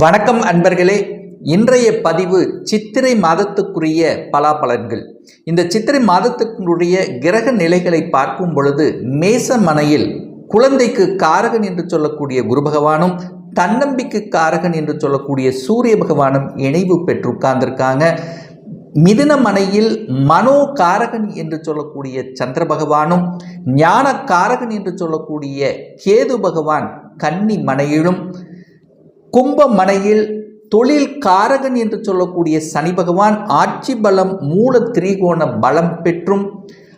வணக்கம் அன்பர்களே. இன்றைய பதிவு சித்திரை மாதத்துக்குரிய பலாபலன்கள் இந்த சித்திரை மாதத்துக்குரிய கிரக நிலைகளை பார்க்கும் பொழுது மேச மனையில் குழந்தைக்கு காரகன் என்று சொல்லக்கூடிய குரு பகவானும் தன்னம்பிக்கை காரகன் என்று சொல்லக்கூடிய சூரிய பகவானும் இணைவு பெற்று உட்கார்ந்திருக்காங்க. மிதுன மனையில் மனோ காரகன் என்று சொல்லக்கூடிய சந்திர பகவானும் ஞான காரகன் என்று சொல்லக்கூடிய கேது பகவான் கன்னி மனையிலும் கும்பமனையில் தொழில் காரகன் என்று சொல்லக்கூடிய சனி பகவான் ஆட்சி பலம் மூல திரிகோண பலம் பெற்றும்.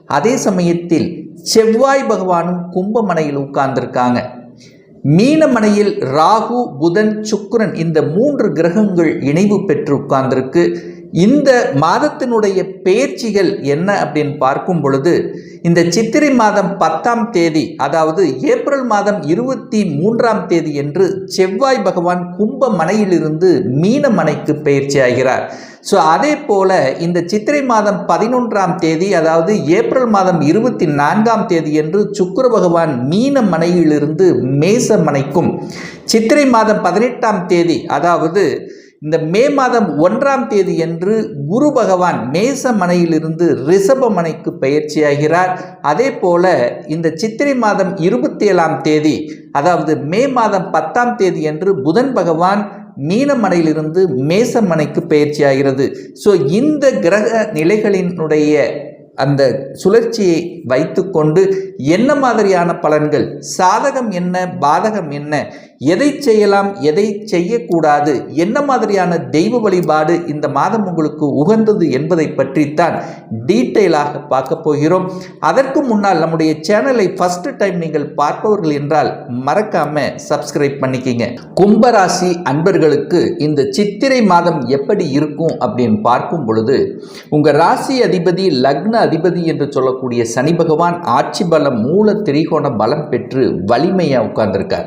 அதே சமயத்தில் செவ்வாய் பகவானும் கும்பமனையில் உட்கார்ந்திருக்காங்க. மீனமனையில் ராகு புதன் சுக்கரன் இந்த மூன்று கிரகங்கள் இணைவு பெற்று உட்கார்ந்திருக்கு. இந்த மாதத்தினுடைய பெயர்ச்சிகள் என்ன அப்படின்னு பார்க்கும் பொழுது இந்த சித்திரை மாதம் பத்தாம் தேதி அதாவது ஏப்ரல் மாதம் இருபத்தி மூன்றாம் தேதி என்று செவ்வாய் பகவான் கும்ப மனையிலிருந்து மீன மனைக்கு பயிற்சி ஆகிறார். ஸோ அதே போல இந்த சித்திரை மாதம் பதினொன்றாம் தேதி அதாவது ஏப்ரல் மாதம் இருபத்தி நான்காம் தேதி என்று சுக்கிர பகவான் மீன மனையிலிருந்து மேச மனைக்கும் சித்திரை மாதம் பதினெட்டாம் தேதி அதாவது இந்த மே மாதம் ஒன்றாம் தேதி என்று குரு பகவான் மேச மனையிலிருந்து ரிஷப மனைக்கு பயிற்சியாகிறார். அதே போல இந்த சித்திரை மாதம் இருபத்தி ஏழாம் தேதி அதாவது மே மாதம் பத்தாம் தேதி என்று புதன் பகவான் மீனமனையிலிருந்து மேசமனைக்கு பயிற்சியாகிறது. ஸோ இந்த கிரக நிலைகளினுடைய அந்த சுழற்சியை வைத்துக்கொண்டு என்ன மாதிரியான பலன்கள்? சாதகம் என்ன? பாதகம் என்ன? எதை செய்யலாம்? எதை செய்யக்கூடாது? என்ன மாதிரியான தெய்வ வழிபாடு இந்த மாதம் உங்களுக்கு உகந்தது என்பதை பற்றித்தான் டீட்டெயிலாக பார்க்க போகிறோம். அதற்கு முன்னால் நம்முடைய சேனலை ஃபஸ்ட்டு டைம் நீங்கள் பார்ப்பவர்கள் என்றால் மறக்காம சப்ஸ்கிரைப் பண்ணிக்கிங்க. கும்பராசி அன்பர்களுக்கு இந்த சித்திரை மாதம் எப்படி இருக்கும் அப்படின்னு பார்க்கும் பொழுது உங்கள் ராசி அதிபதி லக்ன அதிபதி என்று சொல்லக்கூடிய சனி பகவான் ஆட்சி பலம் மூல திரிகோண பலம் பெற்று வலிமையாக உட்கார்ந்திருக்கார்.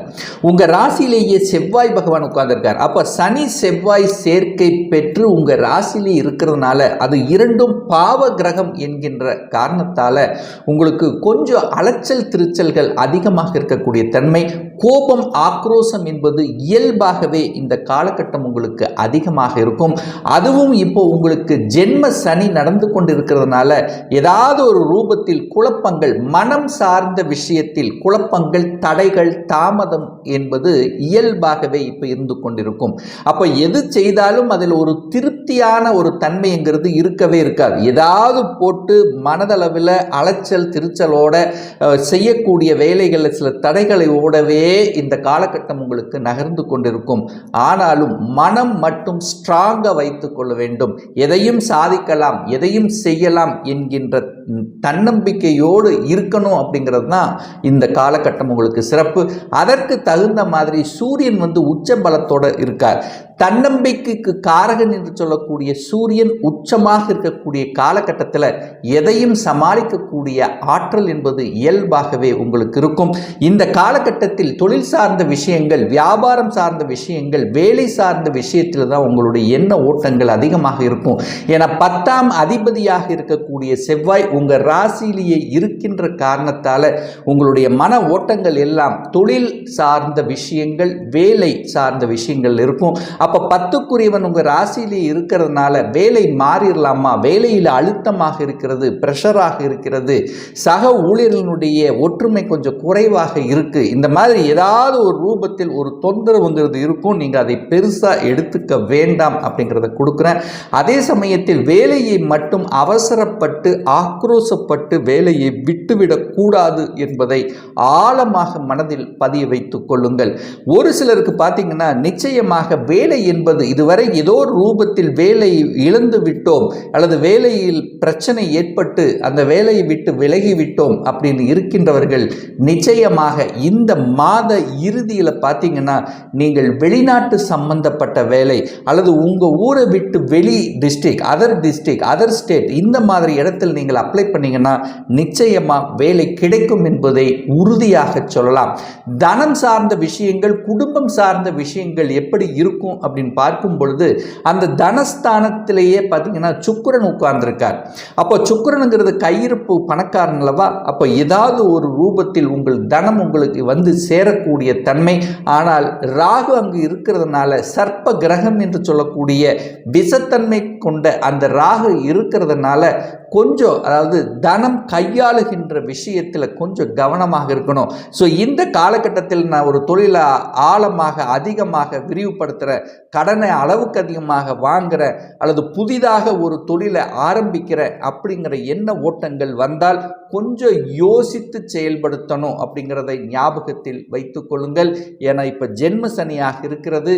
உங்கள் ராசியிலேயே செவ்வாய் பகவான் உட்கார்ந்திருக்கார். அப்போ சனி செவ்வாய் சேர்க்கை பெற்று உங்கள் ராசியிலே இருக்கிறதுனால அது இரண்டும் பாவ கிரகம் என்கின்ற காரணத்தால் உங்களுக்கு கொஞ்சம் அலைச்சல் திருச்சல்கள் அதிகமாக இருக்கக்கூடிய தன்மை. கோபம் ஆக்ரோஷம் என்பது இயல்பாகவே இந்த காலகட்டம் உங்களுக்கு அதிகமாக இருக்கும். அதுவும் இப்போ உங்களுக்கு ஜென்ம சனி நடந்து கொண்டு இருக்கிறதுனால ஏதாவது ஒரு ரூபத்தில் குழப்பங்கள் மனம் சார்ந்த விஷயத்தில் குழப்பங்கள் தடைகள் தாமதம் என்பது இயல்பாகவே இப்போ இருந்து கொண்டிருக்கும். அப்போ எது செய்தாலும் அதில் ஒரு திருப்தியான ஒரு தன்மைங்கிறது இருக்கவே இருக்காது. ஏதாவது போட்டு மனதளவில் அலைச்சல் திருச்சலோட செய்யக்கூடிய வேலைகளில் சில தடைகளை ஓடவே இந்த காலகட்டம் உங்களுக்கு நகர்ந்து கொண்டிருக்கும். ஆனாலும் மனம் மட்டும் ஸ்ட்ராங்காக வைத்து கொள்ள வேண்டும். எதையும் சாதிக்கலாம் எதையும் செய்யலாம் என்கிற என்கின்ற தன்னம்பிக்கையோடு இருக்கணும் அப்படிங்கிறது தான் இந்த காலகட்டம் உங்களுக்கு சிறப்பு. அதற்கு தகுந்த மாதிரி சூரியன் வந்து உச்ச பலத்தோடு இருக்கார். தன்னம்பிக்கைக்கு காரகன் என்று சொல்லக்கூடிய சூரியன் உச்சமாக இருக்கக்கூடிய காலகட்டத்தில் எதையும் சமாளிக்கக்கூடிய ஆற்றல் என்பது இயல்பாகவே உங்களுக்கு இருக்கும். இந்த காலகட்டத்தில் தொழில் சார்ந்த விஷயங்கள் வியாபாரம் சார்ந்த விஷயங்கள் வேலை சார்ந்த விஷயத்தில் தான் உங்களுடைய எண்ண ஓட்டங்கள் அதிகமாக இருக்கும். ஏன்னா பத்தாம் அதிபதியாக இருக்கக்கூடிய செவ்வாய் உங்கள் ராசியிலேயே இருக்கின்ற காரணத்தால் உங்களுடைய மன ஓட்டங்கள் எல்லாம் தொழில் சார்ந்த விஷயங்கள் வேலை சார்ந்த விஷயங்கள் இருக்கும். அப்போ பத்துக்குரியவன் உங்கள் ராசியிலே இருக்கிறதுனால வேலை மாறிடலாமா வேலையில் அழுத்தமாக இருக்கிறது ப்ரெஷராக இருக்கிறது. சக ஊழியர்களுடைய ஒற்றுமை கொஞ்சம் குறைவாக இருக்குது இந்த மாதிரி ஏதாவது ஒரு ரூபத்தில் ஒரு தொந்தரவுங்கிறது இருக்கும். நீங்கள் அதை பெருசாக எடுத்துக்க வேண்டாம் அப்படிங்கிறத கொடுக்குறேன். அதே சமயத்தில் வேலையை மட்டும் அவசரப்பட்டு ஆக்ரோசப்பட்டு வேலையை விட்டுவிடக்கூடாது என்பதை ஆழமாக மனதில் பதிய வைத்துக் கொள்ளுங்கள். ஒரு சிலருக்கு பார்த்தீங்கன்னா நிச்சயமாக வேலை என்பது இதுவரை ஏதோ ஒரு ரூபத்தில் வேலை இழந்து விட்டோம் அல்லது வேலையில் பிரச்சனை ஏற்பட்டு அந்த வேலையை விட்டு விலகி விட்டோம் அப்படின்னு இருக்கின்றவர்கள் நிச்சயமாக இந்த மாத இறுதியில் பார்த்தீங்கன்னா நீங்கள் வெளிநாட்டு சம்பந்தப்பட்ட வேலை அல்லது உங்கள் ஊரை விட்டு வெளி district other district other state இந்த மாதிரி இடத்தில் நீங்கள் அப்ளை பண்ணீங்கன்னா நிச்சயமாக வேலை கிடைக்கும் என்பதை உறுதியாக சொல்லலாம். தனம் சார்ந்த விஷயங்கள் குடும்பம் சார்ந்த விஷயங்கள் எப்படி இருக்கும் அப்படின்னு பார்க்கும் பொழுது அந்த தனஸ்தானத்திலேயே பார்த்தீங்கன்னா சுக்கரன் உட்கார்ந்திருக்கார். அப்போ சுக்கிரனுங்கிறது கையிருப்பு பணக்காரன் அல்லவா? அப்போ ஏதாவது ஒரு ரூபத்தில் உங்கள் தனம் உங்களுக்கு வந்து சேரக்கூடிய தன்மை ஆனால் ராகு அங்கு இருக்கிறதுனால சர்ப்ப கிரகம் என்று சொல்லக்கூடிய விஷத்தன்மை கொண்ட அந்த ராகு இருக்கிறதுனால கொஞ்சம் அதாவது தனம் கையாளுகின்ற விஷயத்தில் கொஞ்சம் கவனமாக இருக்கணும். ஸோ இந்த காலகட்டத்தில் நான் ஒரு தொழிலை ஆழமாக அதிகமாக விரிவுபடுத்துகிற கடனை அளவுக்கு அதிகமாக வாங்குற அல்லது புதிதாக ஒரு தொழிலை ஆரம்பிக்கிற அப்படிங்கிற எண்ண ஓட்டங்கள் வந்தால் கொஞ்சம் யோசித்து செயல்படுத்தணும் அப்படிங்கிறதை ஞாபகத்தில் வைத்து கொள்ளுங்கள். ஏன்னா இப்போ ஜென்ம சனியாக இருக்கிறது.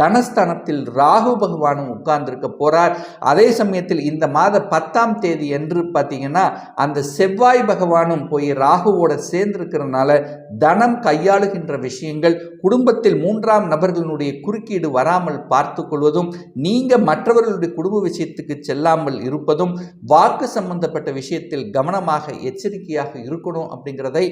தனஸ்தானத்தில் ராகு பகவானும் உட்கார்ந்துருக்க போகிறார் அதே சமயத்தில் இந்த மாத பத்தாம் தேதி என்று பார்த்தீங்கன்னா அந்த செவ்வாய் பகவானும் போய் ராகுவோட சேர்ந்திருக்கிறதுனால தனம் கையாளுகின்ற விஷயங்கள் குடும்பத்தில் மூன்றாம் நபர்களுடைய குறுக்கீடு வராமல் பார்த்து கொள்வதும் நீங்கள் மற்றவர்களுடைய குடும்ப விஷயத்துக்கு செல்லாமல் இருப்பதும் வாக்கு சம்பந்தப்பட்ட விஷயத்தில் கவனமாக எச்சரிக்கையாக இருக்கணும் அப்படிங்கிறதை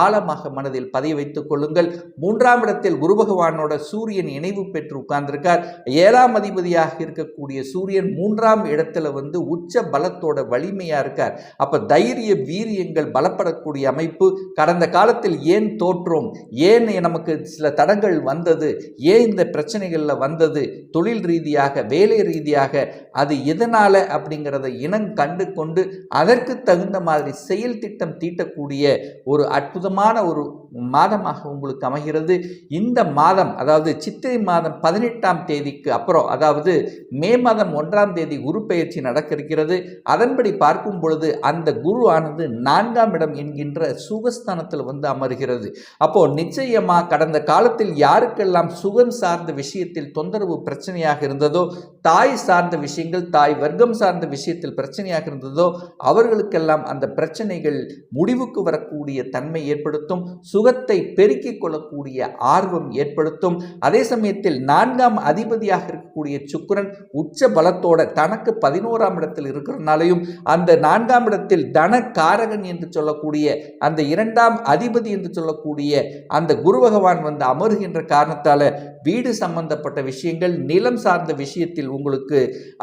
ஆழமாக மனதில் பதிய வைத்துக் கொள்ளுங்கள். மூன்றாம் இடத்தில் குரு பகவானோட சூரியன் இணைவு பெற்று உட்கார்ந்திருக்கார். ஏழாம் அதிபதியாக இருக்கக்கூடிய சூரியன் மூன்றாம் இடத்துல வந்து உச்ச பலத்தோட வலிமையா இருக்கார். அப்ப தைரிய வீரியங்கள் பலப்படக்கூடிய அமைப்பு. கடந்த காலத்தில் ஏன் தோற்றோம்? ஏன் நமக்கு சில தடங்கள் வந்தது? ஏன் இந்த பிரச்சனைகளில் வந்தது? தொழில் ரீதியாக வேலை ரீதியாக அது எதனால அப்படிங்கிறத இனம் கண்டு கொண்டு அதற்கு தகுந்த மாதிரி செயல் திட்டம் தீட்டக்கூடிய ஒரு அற்புதமான ஒரு மாதமாக உங்களுக்கு அமைகிறது. இந்த மாதம் அதாவது சித்திரை மாதம் பதினெட்டாம் தேதிக்கு அப்புறம் அதாவது மே மாதம் ஒன்றாம் தேதி குரு நடக்க இருக்கிறது அதன்படி பார்க்கும் பொழுது அந்த குரு ஆனது நான்காம் இடம் என்கின்ற சுகஸ்தானத்தில் வந்து அமர்கிறது. அப்போ நிச்சயமா கடந்த காலத்தில் யாருக்கெல்லாம் சுகம் சார்ந்த விஷயத்தில் தொந்தரவு பிரச்சனையாக இருந்ததோ தாய் சார்ந்த விஷயங்கள் தாய் வர்க்கம் சார்ந்த விஷயத்தில் பிரச்சனையாக இருந்ததோ அவர்களுக்கெல்லாம் அந்த பிரச்சனை பிரச்சனைகள் முடிவுக்கு வரக்கூடிய தன்மை ஏற்படுத்தும் சுகத்தை பெருக்கிக் கொள்ளக்கூடிய ஆர்வம் ஏற்படுத்தும். அதே சமயத்தில் நான்காம் அதிபதியாக இருக்கக்கூடிய சுக்கரன் உச்ச பலத்தோட தனக்கு பதினோராம் இடத்தில் இருக்கிறனாலையும் அந்த நான்காம் இடத்தில் தன காரகன் என்று சொல்லக்கூடிய அந்த இரண்டாம் அதிபதி என்று சொல்லக்கூடிய அந்த குரு பகவான் வந்து அமருகின்ற காரணத்தால வீடு சம்பந்தப்பட்ட விஷயங்கள் நிலம் சார்ந்த விஷயத்தில் உங்களுக்கு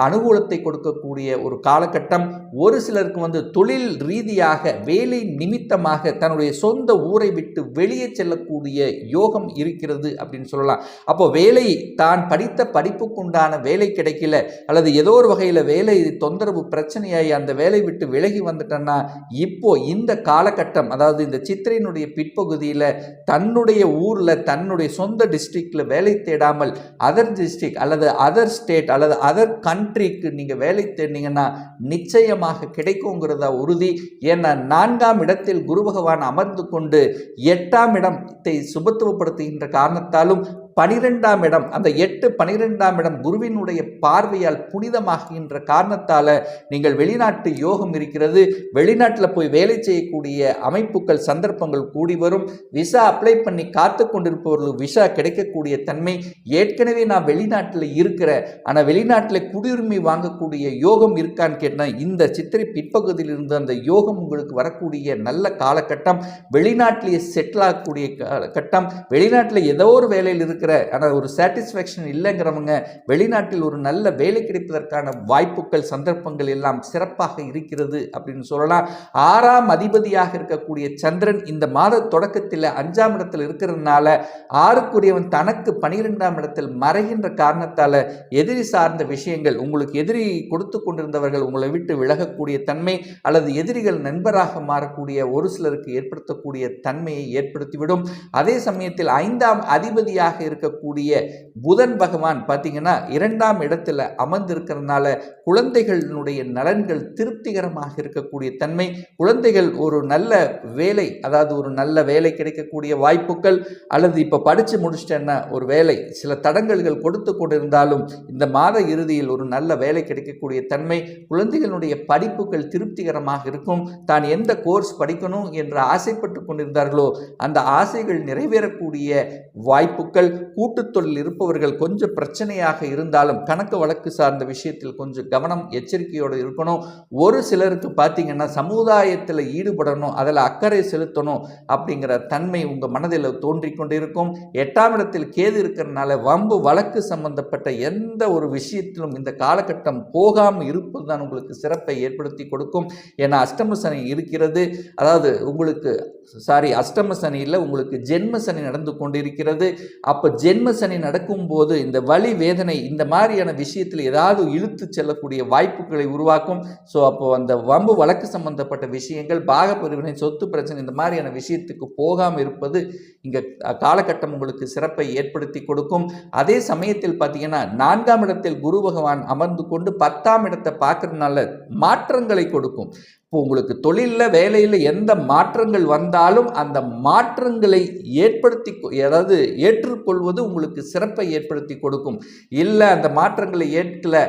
அனுகூலத்தை கொடுக்கக்கூடிய ஒரு காலகட்டம். ஒரு சிலருக்கு வந்து தொழில் ரீதியாக வேலை நிமித்தமாக தன்னுடைய சொந்த ஊரை விட்டு வெளியே செல்லக்கூடிய யோகம் இருக்கிறது அப்படின்னு சொல்லலாம். அப்போ வேலை தான் படித்த படிப்புக்குண்டான வேலை கிடைக்கல அல்லது ஏதோ ஒரு வகையில் வேலை தொந்தரவு பிரச்சனையாகி அந்த வேலை விட்டு விலகி வந்துட்டேன்னா இப்போ இந்த காலகட்டம் அதாவது இந்த சித்திரையினுடைய பிற்பகுதியில் தன்னுடைய ஊரில் தன்னுடைய சொந்த டிஸ்ட்ரிக்டில் வேலை தேடாமல் அதர் டிஸ்ட்ரிக்ட் அல்லது அதர் ஸ்டேட் அல்லது அதர் கண்ட்ரிக்கு நீங்கள் வேலை தேடினீங்கன்னா நிச்சயமாக கிடைக்குங்கிறதா உறுதி. ஏன்னா நான்காம் இடத்தில் குரு பகவான் அமர்ந்து கொண்டு எட்டாம் இடத்தை சுபத்துவப்படுத்துகின்ற காரணத்தாலும் பனிரெண்டாம் இடம் அந்த எட்டு பனிரெண்டாம் இடம் குருவினுடைய பார்வையால் புனிதமாகின்ற காரணத்தால் நீங்கள் வெளிநாட்டு யோகம் இருக்கிறது. வெளிநாட்டில் போய் வேலை செய்யக்கூடிய அமைப்புகள் சந்தர்ப்பங்கள் கூடி வரும். விசா அப்ளை பண்ணி காத்து கொண்டிருப்பவர்களுக்கு விசா கிடைக்கக்கூடிய தன்மை ஏற்கனவே நான் வெளிநாட்டில் இருக்கிற ஆனால் வெளிநாட்டில் குடியுரிமை வாங்கக்கூடிய யோகம் இருக்கான்னு கேட்டால் இந்த சித்திரை பிற்பகுதியில் இருந்து அந்த யோகம் உங்களுக்கு வரக்கூடிய நல்ல காலகட்டம். வெளிநாட்டிலேயே செட்டில் ஆகக்கூடிய கட்டம். வெளிநாட்டில் ஏதோ ஒரு வேலையில் இருக்கிற இருக்கிற ஆனால் ஒரு சாட்டிஸ்ஃபேக்ஷன் இல்லைங்கிறவங்க வெளிநாட்டில் ஒரு நல்ல வேலை கிடைப்பதற்கான வாய்ப்புகள் சந்தர்ப்பங்கள் எல்லாம் சிறப்பாக இருக்கிறது அப்படின்னு சொல்லலாம். ஆறாம் அதிபதியாக இருக்கக்கூடிய சந்திரன் இந்த மாத தொடக்கத்தில் அஞ்சாம் இடத்தில் இருக்கிறதுனால ஆறுக்குரியவன் தனக்கு பனிரெண்டாம் இடத்தில் மறைகின்ற காரணத்தால் எதிரி சார்ந்த விஷயங்கள் உங்களுக்கு எதிரி கொடுத்து கொண்டிருந்தவர்கள் உங்களை விட்டு விலகக்கூடிய தன்மை அல்லது எதிரிகள் நண்பராக மாறக்கூடிய ஒரு சிலருக்கு ஏற்படுத்தக்கூடிய தன்மையை ஏற்படுத்திவிடும். அதே சமயத்தில் ஐந்தாம் அதிபதியாக இருக்கக்கூடிய புதன் பகவான் பார்த்தீங்கன்னா இரண்டாம் இடத்துல அமர்ந்திருக்கிறதுனால குழந்தைகளினுடைய நலன்கள் திருப்திகரமாக இருக்கக்கூடிய தன்மை குழந்தைகள் ஒரு நல்ல வேலை அதாவது ஒரு நல்ல வேலை கிடைக்கக்கூடிய வாய்ப்புகள் அல்லது இப்போ படித்து முடிச்சிட்டேன்னா ஒரு வேலை சில தடங்கல்கள் கொடுத்து கொண்டிருந்தாலும் இந்த மாத இறுதியில் ஒரு நல்ல வேலை கிடைக்கக்கூடிய தன்மை குழந்தைகளுடைய படிப்புகள் திருப்திகரமாக இருக்கும். தான் எந்த கோர்ஸ் படிக்கணும் என்று ஆசைப்பட்டு கொண்டிருந்தார்களோ அந்த ஆசைகள் நிறைவேறக்கூடிய வாய்ப்புகள் கூட்டுத்தொழில் இருப்பவர்கள் கொஞ்சம் பிரச்சனையாக இருந்தாலும் கணக்கு வழக்கு சார்ந்த விஷயத்தில் கொஞ்சம் கவனம் எச்சரிக்கையோடு இருக்கணும். ஒரு சிலருக்கு பார்த்தீங்கன்னா சமுதாயத்தில் ஈடுபடணும் அதில் அக்கறை செலுத்தணும் அப்படிங்கிற தன்மை உங்கள் மனதில் தோன்றிக்கொண்டு இருக்கும் எட்டாம் இடத்தில் கேது இருக்கிறதுனால வம்பு வழக்கு சம்பந்தப்பட்ட எந்த ஒரு விஷயத்திலும் இந்த காலகட்டம் போகாமல் இருப்பது தான் உங்களுக்கு சிறப்பை ஏற்படுத்தி கொடுக்கும். ஏன்னா அஷ்டம சனி இருக்கிறது. அதாவது உங்களுக்கு சாரி அஷ்டம சனியில் உங்களுக்கு ஜென்ம சனி நடந்து கொண்டிருக்கிறது. அப்போ ஜென்ம சனி நடக்கும்போது இந்த வலி வேதனை இந்த மாதிரியான விஷயத்தில் ஏதாவது இழுத்து செல்லக்கூடிய வாய்ப்புகளை உருவாக்கும். ஸோ அப்போ அந்த வம்பு வழக்கு சம்பந்தப்பட்ட விஷயங்கள் பாகப்பிரிவினை சொத்து பிரச்சனை இந்த மாதிரியான விஷயத்துக்கு போகாமல் இருப்பது இங்கே காலகட்டம் உங்களுக்கு சிறப்பை ஏற்படுத்தி கொடுக்கும். அதே சமயத்தில் பார்த்தீங்கன்னா நான்காம் இடத்தில் குரு பகவான் அமர்ந்து கொண்டு பத்தாம் இடத்தை பார்க்கறதுனால மாற்றங்களை கொடுக்கும். இப்போ உங்களுக்கு தொழிலில் வேலையில் எந்த மாற்றங்கள் வந்தாலும் அந்த மாற்றங்களை ஏற்படுத்தி கொ- அதாவது ஏற்றுக்கொள்வது உங்களுக்கு சிறப்பை ஏற்படுத்தி கொடுக்கும். இல்லை அந்த மாற்றங்களை ஏற்கல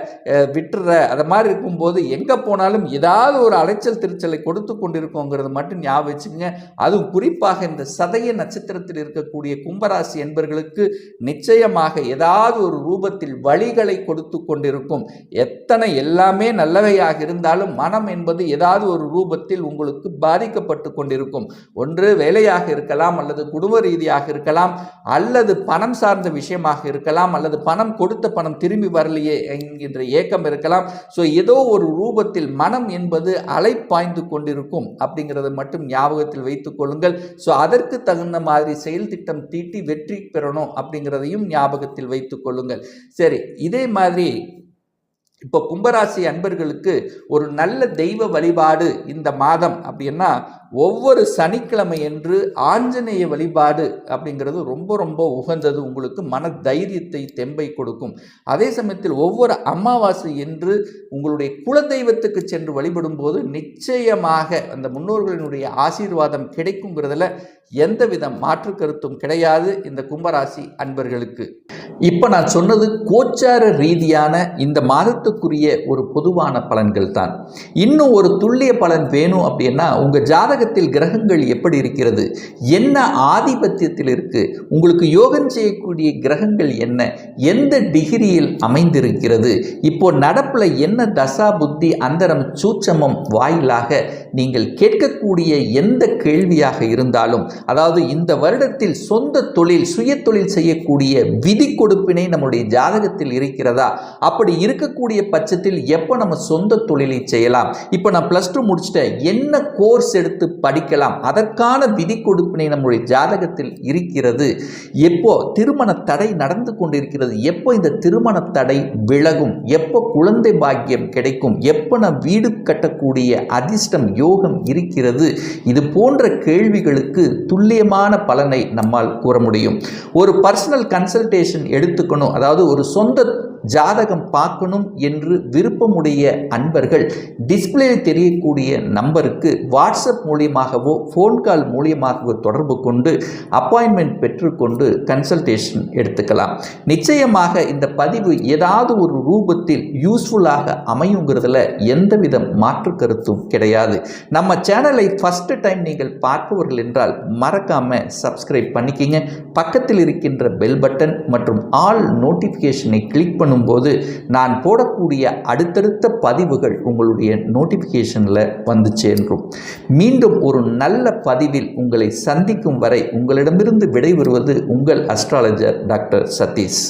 விட்டுற அது மாதிரி இருக்கும்போது எங்கே போனாலும் ஏதாவது ஒரு அலைச்சல் திருச்சலை கொடுத்து கொண்டிருக்கோங்கிறது மட்டும் ஞாபகம் வச்சுங்க அதுவும் குறிப்பாக இந்த சதய நட்சத்திரத்தில் இருக்கக்கூடிய கும்பராசி என்பர்களுக்கு நிச்சயமாக ஏதாவது ஒரு ரூபத்தில் வழிகளை கொடுத்து கொண்டிருக்கும். எத்தனை எல்லாமே நல்லவையாக இருந்தாலும் மனம் என்பது ஏதாவது ஒரு ரூபத்தில் உங்களுக்கு பாதிக்கப்பட்டு கொண்டிருக்கும். ஒன்று வேலையாக இருக்கலாம் அல்லது குடும்ப ரீதியாக இருக்கலாம் அல்லது பணம் சார்ந்த விஷயமாக இருக்கலாம் அல்லது பணம் கொடுத்த பணம் திரும்பி வரலையே என்கின்ற ஏக்கம் இருக்கலாம். ஸோ ஏதோ ஒரு ரூபத்தில் மனம் என்பது அலைப்பாய்ந்து கொண்டிருக்கும் அப்படிங்கிறத மட்டும் ஞாபகத்தில் வைத்துக் கொள்ளுங்கள். ஸோ அதற்கு தகுந்த மாதிரி செயல் திட்டம் தீட்டி வெற்றி பெறணும் அப்படிங்கிறதையும் ஞாபகத்தில் வைத்துக் கொள்ளுங்கள். சரி இதே மாதிரி இப்போ கும்பராசி அன்பர்களுக்கு ஒரு நல்ல தெய்வ வழிபாடு இந்த மாதம் அப்படின்னா ஒவ்வொரு சனிக்கிழமை என்று ஆஞ்சநேய வழிபாடு அப்படிங்கிறது ரொம்ப ரொம்ப உகந்தது. உங்களுக்கு மன தைரியத்தை தெம்பை கொடுக்கும். அதே சமயத்தில் ஒவ்வொரு அமாவாசை என்று உங்களுடைய குலதெய்வத்துக்கு சென்று வழிபடும் போது நிச்சயமாக அந்த முன்னோர்களினுடைய ஆசீர்வாதம் கிடைக்குங்கிறதுல எந்தவித மாற்று கருத்தும் கிடையாது இந்த கும்பராசி அன்பர்களுக்கு. இப்போ நான் சொன்னது கோச்சார ரீதியான இந்த மாதத்துக்குரிய ஒரு பொதுவான பலன்கள் தான். இன்னும் ஒரு துல்லிய பலன் வேணும் அப்படின்னா உங்கள் ஜாதகத்தில் கிரகங்கள் எப்படி இருக்கிறது? என்ன ஆதிபத்தியத்தில் இருக்குது உங்களுக்கு யோகம் செய்யக்கூடிய கிரகங்கள் என்ன? எந்த டிகிரியில் அமைந்திருக்கிறது? இப்போ நடப்பில் என்ன தசா புத்தி அந்தரம் சூட்சமம் வாயிலாக நீங்கள் கேட்கக்கூடிய எந்த கேள்வியாக இருந்தாலும் அதாவது இந்த வருடத்தில் சொந்த தொழில் சுய தொழில் செய்யக்கூடிய விதி கொடுப்பினை நம்முடைய ஜாதகத்தில் இருக்கிறதா? அப்படி இருக்கக்கூடிய பட்சத்தில் எப்போ நம்ம சொந்த தொழிலை செய்யலாம்? இப்போ நான் ப்ளஸ் டூ முடிச்சுட்டேன். என்ன கோர்ஸ் எடுத்து படிக்கலாம். அதற்கான விதி கொடுப்பினை நம்முடைய ஜாதகத்தில் இருக்கிறது. எப்போ திருமண தடை நடந்து கொண்டிருக்கிறது எப்போ இந்த திருமண தடை விலகும் எப்போ குழந்தை பாக்கியம் கிடைக்கும் எப்போ நான் வீடு கட்டக்கூடிய அதிர்ஷ்டம் யோகம் இருக்கிறது. இது போன்ற கேள்விகளுக்கு துல்லியமான பலனை நம்மால் கூற முடியும். ஒரு பர்சனல் கன்சல்டேஷன் எடுத்துக்கணும். அதாவது ஒரு சொந்த ஜாதகம் பார்க்கணும் என்று விருப்பமுடைய அன்பர்கள் டிஸ்பிளே தெரியக்கூடிய நம்பருக்கு வாட்ஸ்அப் மூலியமாகவோ ஃபோன் கால் மூலியமாகவோ தொடர்பு கொண்டு அப்பாயின்மெண்ட் பெற்றுக்கொண்டு கன்சல்டேஷன் எடுத்துக்கலாம். நிச்சயமாக இந்த பதிவு ஏதாவது ஒரு ரூபத்தில் யூஸ்ஃபுல்லாக அமையுங்கிறதுல எந்தவித மாற்று கருத்தும் கிடையாது. நம்ம சேனலை ஃபஸ்ட்டு டைம் நீங்கள் பார்ப்பவர்கள் என்றால் மறக்காமல் சப்ஸ்கிரைப் பண்ணிக்கிங்க. பக்கத்தில் இருக்கின்ற பெல் பட்டன் மற்றும் ஆல் நோட்டிஃபிகேஷனை கிளிக் பண்ணும்போது நான் போடக்கூடிய அடுத்தடுத்த பதிவுகள் உங்களுடைய நோட்டிஃபிகேஷனில் வந்து சேன்றும். மீண்டும் ஒரு நல்ல பதிவில் உங்களை சந்திக்கும் வரை உங்களிடமிருந்து விடைபெறுவது உங்கள் அஸ்ட்ராலஜர் டாக்டர் சதீஷ்.